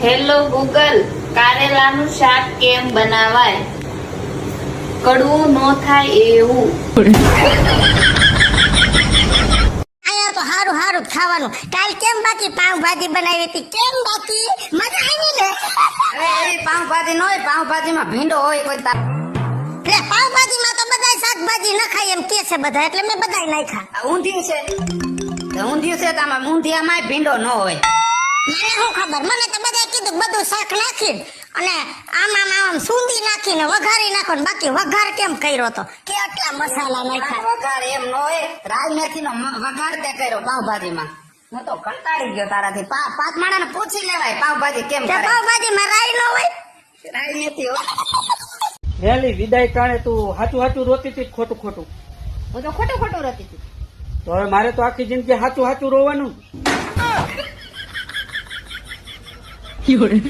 Hello Google કારેલાનું શાક કેમ બનાવાય? કડવું ન થાય એવું. અહીંયા તો હારું હારું ખાવાનું. કાલ કેમ બાકી પાવભાજી બનાવી હતી? કેમ બાકી? મજા આવી ને? અરે એવી પાઉંભાજી ન હોય પાઉંભાજીમાં ભીંડો હોય કોઈ તાર એટલે પાવભાજીમાં તો બધાય શાકભાજી ન ખાય એમ કે છે બધા એટલે મેં બધાય નાખ્યા. ઊંધિયું છે. ઊંધિયું છે તો આમાં ઊંધિયામાંય ભીંડો ન હોય. મને શું ખબર? મને તો બધાય કીધું બધું શાક નાખી અને આમ આમ સૂંદી નાખીને વઘારી નાખો ને બાકી વઘાર કેમ કર્યો તો? કે આટલા મસાલા નાખ્યા? વઘાર એમ ન હોય. રાઈ મેથીનો મ- વઘાર તે કર્યો પાઉંભાજીમાં હું તો કંટાળી ગયો તારાથી. પા- પાંચ માણાને પૂછી લેવાય પાવભાજી કેમ કરે. પાવભાજીમાં રાઈ ન હોય? રાઈ મેથી હોય. હેલી વિદાય કારણે તું હાચું હાચું રોતી હતી ખોટું ખોટું? હું તો ખોટું ખોટું રોતી હતી તો હવે મારે તો આખી જિંદગી હાચું હાચું રોવાનું 有人